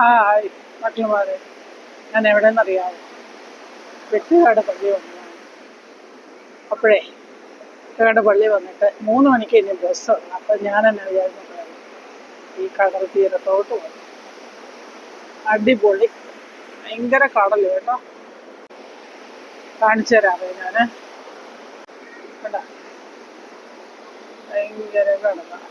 Hi. മക്കളുമാരെ ഞാൻ എവിടെയെന്നറിയാമോ വെട്ടുകാട് പള്ളി വന്നതാണ്. അപ്പോഴേ വെട്ടുകാട് പള്ളി വന്നിട്ട് മൂന്ന് മണിക്ക് ഇനി ബസ് വന്നു. അപ്പം ഞാൻ എന്നെ വിചാരിച്ചു ഈ കടൽ തീരത്തോട്ട് പോയി അടിപൊളി. ഭയങ്കര കടൽ കേട്ടോ. കാണിച്ചു തരാമേ ഞാൻ കേട്ടോ ഭയങ്കര കടലാണ്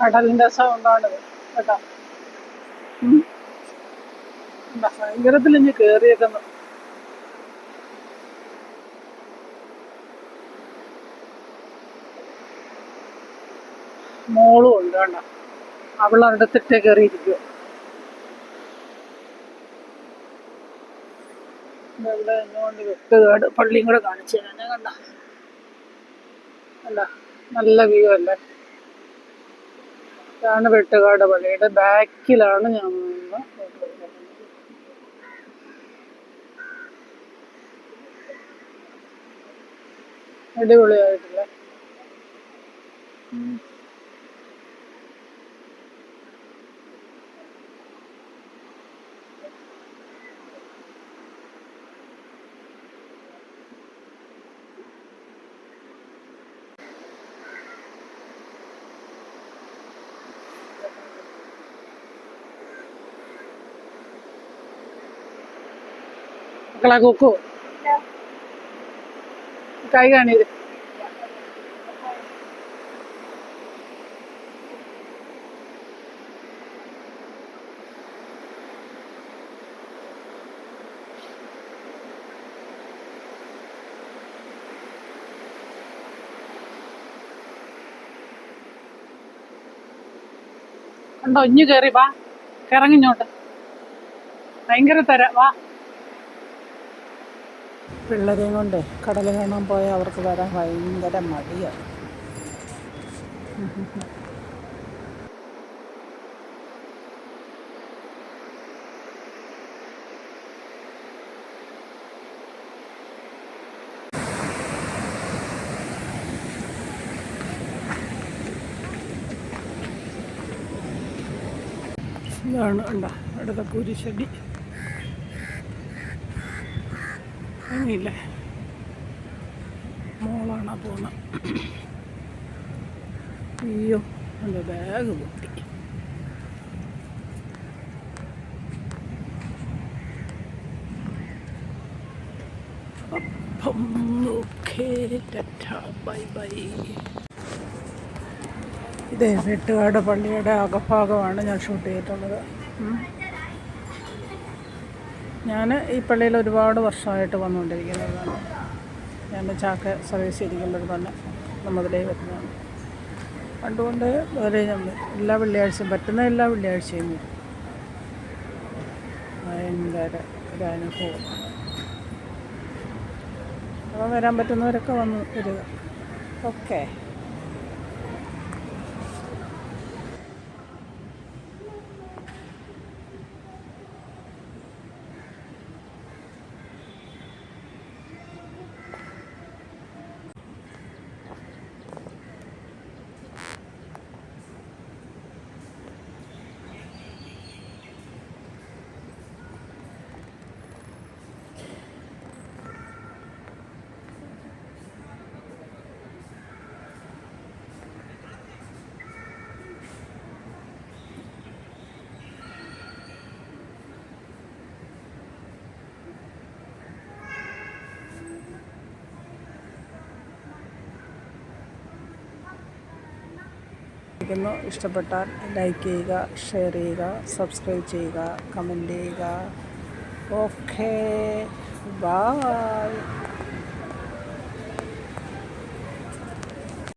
കടലിന്റെ സൗണ്ടാണ് കേട്ടോ? ഭയങ്കരത്തിൽ ഇനി കേറിയേക്കുന്നു. മോളും ഉണ്ട് കണ്ട അവൾ അടുത്തിട്ടേ കയറിയിരിക്കുക ഇവിടെ എന്നുകൊണ്ട് വെട്ടുകാട് പള്ളിയും കൂടെ കാണിച്ചു തരാം. കണ്ട? അല്ല നല്ല വ്യൂ അല്ലേ? ഇതാണ് വെട്ടുകാട് പള്ളിയുടെ ബാക്കിലാണ് ഞാൻ നിന്ന് മക്കളെ കുക്കു. കൈ കാണിയത് കണ്ടോ ഇഞ്ഞു കയറി വാ. കിറങ്ങിഞ്ഞോട്ട് ഭയങ്കര തര. വാ. പിള്ളേരെയും കൊണ്ട് കടൽ കാണാൻ പോയാൽ അവർക്ക് വരാൻ ഭയങ്കര മടിയാണ് ഇതാണ് ഉണ്ടോ അടുത്ത കുരിശടി. അങ്ങനെയില്ലേ മോളാണ് പോകുന്നത് അയ്യോ എന്റെ ബാഗ് പൊട്ടി. Bye bye. ഇതേ വെട്ടുകാട് പള്ളിയുടെ അകഭാഗമാണ് ഞാൻ ഷൂട്ട് ചെയ്തിട്ടുള്ളത്. ഞാൻ ഈ പള്ളിയിൽ ഒരുപാട് വർഷമായിട്ട് വന്നുകൊണ്ടിരിക്കുന്നതാണ് ഞാൻ ചാക്ക സർവീസ് ചെയ്തിരിക്കുമ്പോൾ തന്നെ നമ്മതിലേ വരുന്നതാണ് പണ്ടുകൊണ്ട് വരെ ഞാൻ എല്ലാ വെള്ളിയാഴ്ചയും പറ്റുന്ന എല്ലാ വെള്ളിയാഴ്ചയും ഭയങ്കര ഒരു അനുഭവമാണ്. അപ്പോൾ വരാൻ പറ്റുന്നവരൊക്കെ വന്ന് വരിക. ഓക്കെ. ഇരിക്കുന്നു ഇഷ്ടപ്പെട്ടാൽ ലൈക്ക് ചെയ്യുക ഷെയർ ചെയ്യുക സബ്സ്ക്രൈബ് ചെയ്യുക കമന്റ് ചെയ്യുക. Okay bye